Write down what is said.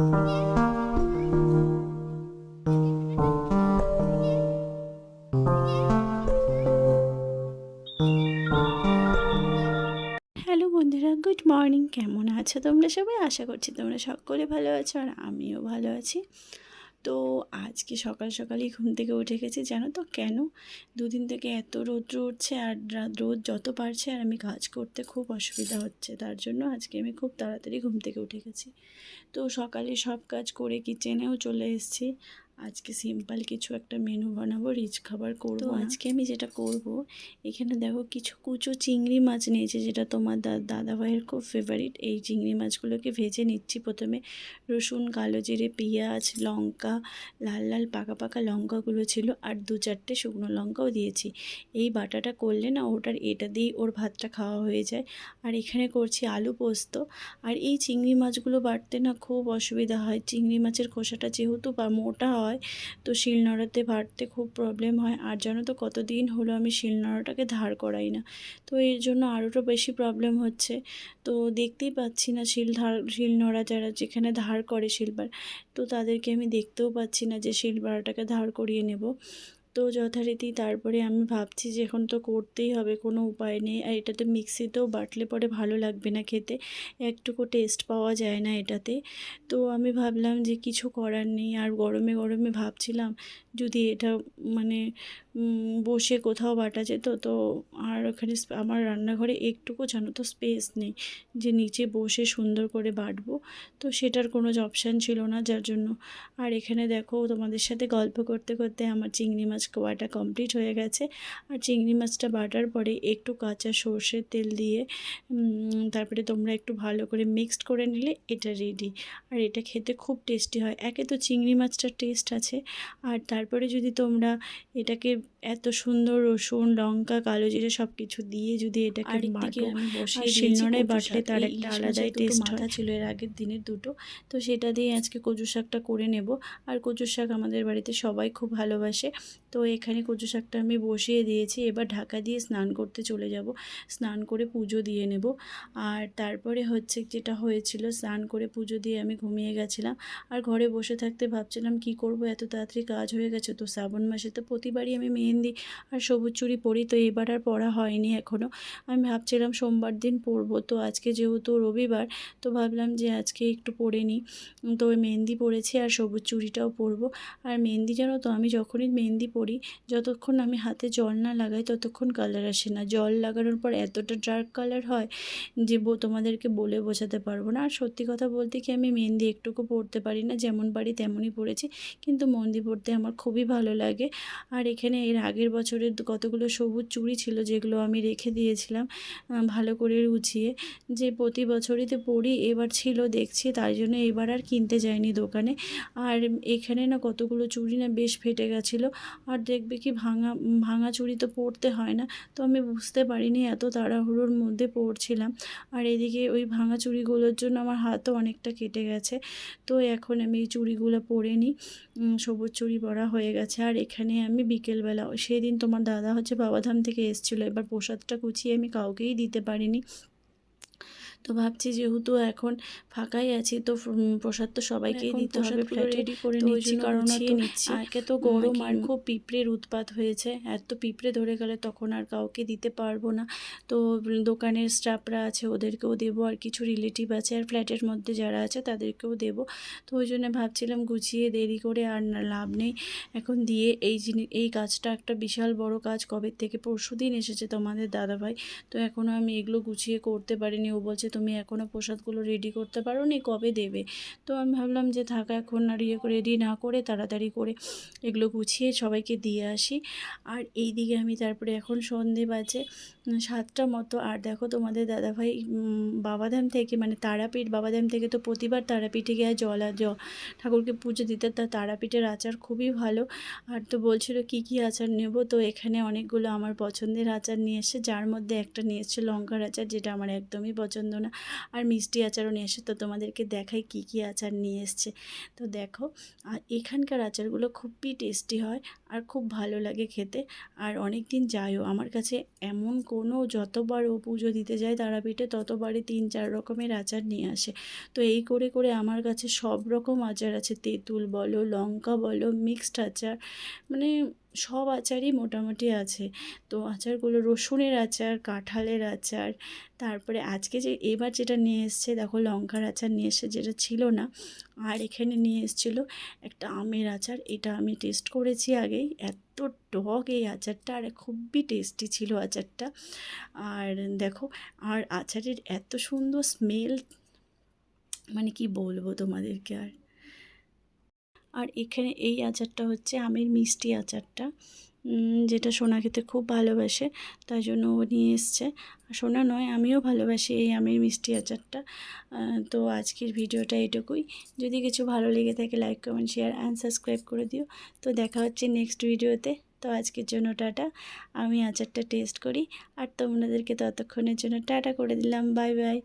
Hello বন্ধুরা, good morning. কেমন আছো তোমরা সবাই? আশা করছি তোমরা সকলে ভালো আছো আর আমিও ভালো আছি। তো আজকে সকাল সকালই ঘুম থেকে উঠে গেছি জানো তো? কেন? দুদিন থেকে এত রৌদ্র উঠছে আর রোদ যত পারছে আর আমি কাজ করতে খুব অসুবিধা হচ্ছে। তার জন্য আজকে আমি খুব তাড়াতাড়ি ঘুম থেকে উঠে গেছি। তো সকালে সব কাজ করে কিচেনেও চলে এসেছি। আজকে সিম্পল কিছু একটা মেনু বানাবো রিচ খাবার করব। আজকে আমি যেটা করব এখানে দেখো কিছু কুচো চিংড়ি মাছ নিয়েছে যেটা তোমার দা- দাদা ভাইয়ের খুব ফেভারিট এই চিংড়ি মাছগুলোকে ভেজে নিচ্ছি প্রথমে। রসুন কালো জিরে পেঁয়াজ লঙ্কা লাল লাল পাকা পাকা লঙ্কাগুলো ছিল আর দু চারটে শুকনো লঙ্কাও দিয়েছি। এই বাটাটা করলে না ওটার এটা দিয়েই ওর ভাতটা খাওয়া হয়ে যায়। আর এখানে করছি আলু পোস্ত। আর এই চিংড়ি মাছগুলো বাটতে না খুব অসুবিধা হয়। চিংড়ি মাছের খোসাটা যেহেতু বা মোটা হয় তো শিলনোড়াতে ভাটতে খুব প্রবলেম হয়। আর জানো তো কতদিন হলো আমি শিলনোড়াটাকে ধার করাই না। তো এর জন্য আরও বেশি প্রবলেম হচ্ছে। তো দেখতেই পাচ্ছি না শিল ধার, শিলনোড়া যারা যেখানে ধার করে শিলবার, তো তাদেরকে আমি দেখতেও পাচ্ছি না যে শিলবাড়াটাকে ধার করিয়ে নেব। তো যথারীতি। তারপরে আমি ভাবছি যে এখন তো করতেই হবে, কোনো উপায় নেই। আর এটাতে মিক্সিতেও বাটলে পরে ভালো লাগবে না খেতে। একটুকু টেস্ট পাওয়া যায় না এটাতে। তো আমি ভাবলাম যে কিছু করার নেই। আর গরমে গরমে ভাবছিলাম যদি এটা মানে বসে কোথাও বাটা যেত। তো আর ওখানে আমার রান্নাঘরে একটুকু জানো তো স্পেস নেই যে নিচে বসে সুন্দর করে বাটবো। তো সেটার কোনো অপশান ছিল না যার জন্য। আর এখানে দেখো তোমাদের সাথে গল্প করতে করতে আমার চিংড়ি মাছ বাটা কমপ্লিট হয়ে গেছে। আর চিংড়ি মাছটা বাটার পরে একটু কাঁচা সর্ষের তেল দিয়ে তারপরে তোমরা একটু ভালো করে মিক্সড করে নিলে এটা রেডি আর এটা খেতে খুব টেস্টি হয়। একে তো চিংড়ি মাছটার টেস্ট আছে। আর তারপরে যদি তোমরা এটাকে এত সুন্দর রসুন লঙ্কা কালো জিরে সব কিছু দিয়ে যদি এটাকে আর শিলনোড়ায় বাটলে তার একটা আলাদাই টেস্ট মাথা ছিল এর আগের দিনের দুটো তো সেটা দিয়ে আজকে কচু শাকটা করে নেব। আর কচু শাক আমাদের বাড়িতে সবাই খুব ভালোবাসে তো এখানে কচু শাকটা আমি বসিয়ে দিয়েছি। এবার ঢাকা দিয়ে স্নান করতে চলে যাব। স্নান করে পুজো দিয়ে নেব। আর তারপরে হচ্ছে যেটা হয়েছিল স্নান করে পুজো দিয়ে আমি ঘুমিয়ে গেছিলাম। আর ঘরে বসে থাকতে ভাবছিলাম কি করব? এত তাড়াতাড়ি কাজ হয়ে গেছে। তো শ্রাবণ মাসে তো প্রতিবারই আমি মেহেন্দি আর সবুজ চুড়ি পরি তো এবার আর পরা হয়নি এখনও আমি ভাবছিলাম সোমবার দিন পরবো। তো আজকে যেহেতু রবিবার, তো ভাবলাম যে আজকে একটু পরে নিই। তো ওই মেহেন্দি পরেছি আর সবুজ চুড়িটাও পরবো। আর মেহেন্দি জানো তো, আমি যখনই মেহেন্দি পরি, যতক্ষণ আমি হাতে জল না লাগাই ততক্ষণ কালার আসে না। জল লাগানোর পর এতটা ডার্ক কালার হয় যে তোমাদেরকে বলে বোঝাতে পারব না। আর সত্যি কথা বলতে কি, আমি মেহেন্দি একটুকু পরতে পারি না। যেমন পারি তেমনই পরেছি। কিন্তু মেহেন্দি পরতে আমার খুবই ভালো লাগে। আর এখানে এর আগের বছরের কতগুলো সবুজ চুড়ি ছিল যেগুলো আমি রেখে দিয়েছিলাম ভালো করে গুছিয়ে যে প্রতি বছরই তো পড়ি এবার ছিল দেখছি, তাই জন্য এবার আর কিনতে যাইনি দোকানে। আর এখানে না কতগুলো চুড়ি না বেশ ফেটে গেছিল। আর দেখবে কি ভাঙা ভাঙা চুড়ি তো পরতে হয় না। তো আমি বুঝতে পারিনি এত তাড়াহুড়োর মধ্যে পড়ছিলাম আর এদিকে ওই ভাঙা চুড়িগুলোর জন্য আমার হাতও অনেকটা কেটে গেছে। তো এখন আমি এই চুড়িগুলো পরে নিই। সবুজ চুড়ি পরা হয়ে গেছে। আর এখানে আমি বিকেলবেলা সেদিন তোমার দাদা হচ্ছে বাবাধাম থেকে এসেছিল। এবার প্রসাদটা গুছিয়ে আমি কাউকেই দিতে পারিনি। তো ভাবছি যেহেতু এখন ফাঁকাই আছি তো প্রসাদ তো সবাইকেই দিতে হবে ready করে নিচ্ছি, কারণ নিচ্ছি। একে তো গরম আর খুব পিঁপড়ের উৎপাত হয়েছে এত পিঁপড়ে ধরে গেলে তখন আর কাউকে দিতে পারব না। তো দোকানের স্টাফরা আছে ওদেরকেও দেবো আর কিছু রিলেটিভ আছে আর ফ্ল্যাটের মধ্যে যারা আছে তাদেরকেও দেবো। তো ওই জন্য ভাবছিলাম গুছিয়ে দেরি করে আর না লাভ নেই। এখন দিয়ে এই জিনিস এই কাজটা একটা বিশাল বড় কাজ কবে থেকে পরশু দিন এসেছে তোমাদের দাদাভাই। তো এখনও আমি এগুলো গুছিয়ে করতে পারিনি ও বলছে তুমি এখনও প্রসাদগুলো রেডি করতে পারো নি কবে দেবে? তো আমি ভাবলাম যে থাকা, এখন আর ইয়ে করে রেডি না করে তাড়াতাড়ি করে এগুলো গুছিয়ে সবাইকে দিয়ে আসি। আর এই দিকে আমি তারপরে এখন সন্ধে বাজে সাতটা মতো। আর দেখো তোমাদের দাদাভাই বাবাধাম থেকে মানে তারাপীঠ, বাবাধাম থেকে তো প্রতিবার তারাপীঠে গিয়ে জল আর ঠাকুরকে পুজো দিতে তার তারাপীঠের আচার খুবই ভালো। আর তো বলছিল কি কি আচার নেব, তো এখানে অনেকগুলো আমার পছন্দের আচার নিয়ে এসছে যার মধ্যে একটা নিয়ে এসছে লঙ্কার আচার, যেটা আমার একদমই পছন্দ না আর মিষ্টি আচারও নিয়ে এসে তো তোমাদেরকে দেখাই কী কী আচার নিয়ে এসছে। তো দেখো আর এখানকার আচারগুলো খুবই টেস্টি হয় আর খুব ভালো লাগে খেতে। আর অনেক দিন যায়ও, আমার কাছে এমন কোনো যতবার ও পুজো দিতে যায় তারাপীঠে, ততবারই তিন চার রকমের আচার নিয়ে আসে। তো এই করে করে আমার কাছে সব রকম আচার আছে। তেঁতুল বলো, লঙ্কা বলো মিক্সড আচার মানে সব আচারই মোটামুটি আছে। তো আচারগুলো রসুনের আচার, কাঁঠালের আচার, তারপরে আজকে যে এবার যেটা নিয়ে এসছে, দেখো লঙ্কার আচার নিয়ে এসছে যেটা ছিল না, আর এখানে নিয়ে এসেছিল একটা আমের আচার। এটা আমি টেস্ট করেছি আগেই। এত টক এই আচারটা, আর খুবই টেস্টি ছিল আচারটা। আর দেখো, আর আচারের এত সুন্দর স্মেল মানে কি বলব তোমাদেরকে আর? আর এখানে এই আচারটা হচ্ছে আমের মিষ্টি আচারটা যেটা সোনা খেতে খুব ভালোবাসে, তাই জন্য ও নিয়ে এসছে। সোনা নয়, আমিও ভালোবাসি এই আমের মিষ্টি আচারটা। তো আজকের ভিডিওটা এটুকুই। যদি কিছু ভালো লেগে থাকে like comment share and subscribe করে দিও। তো দেখা হচ্ছে নেক্সট ভিডিওতে। তো আজকের জন্য টাটা। আমি আচারটা টেস্ট করি। আর তোমাদেরকে ততক্ষণের জন্য টাটা করে দিলাম। Bye bye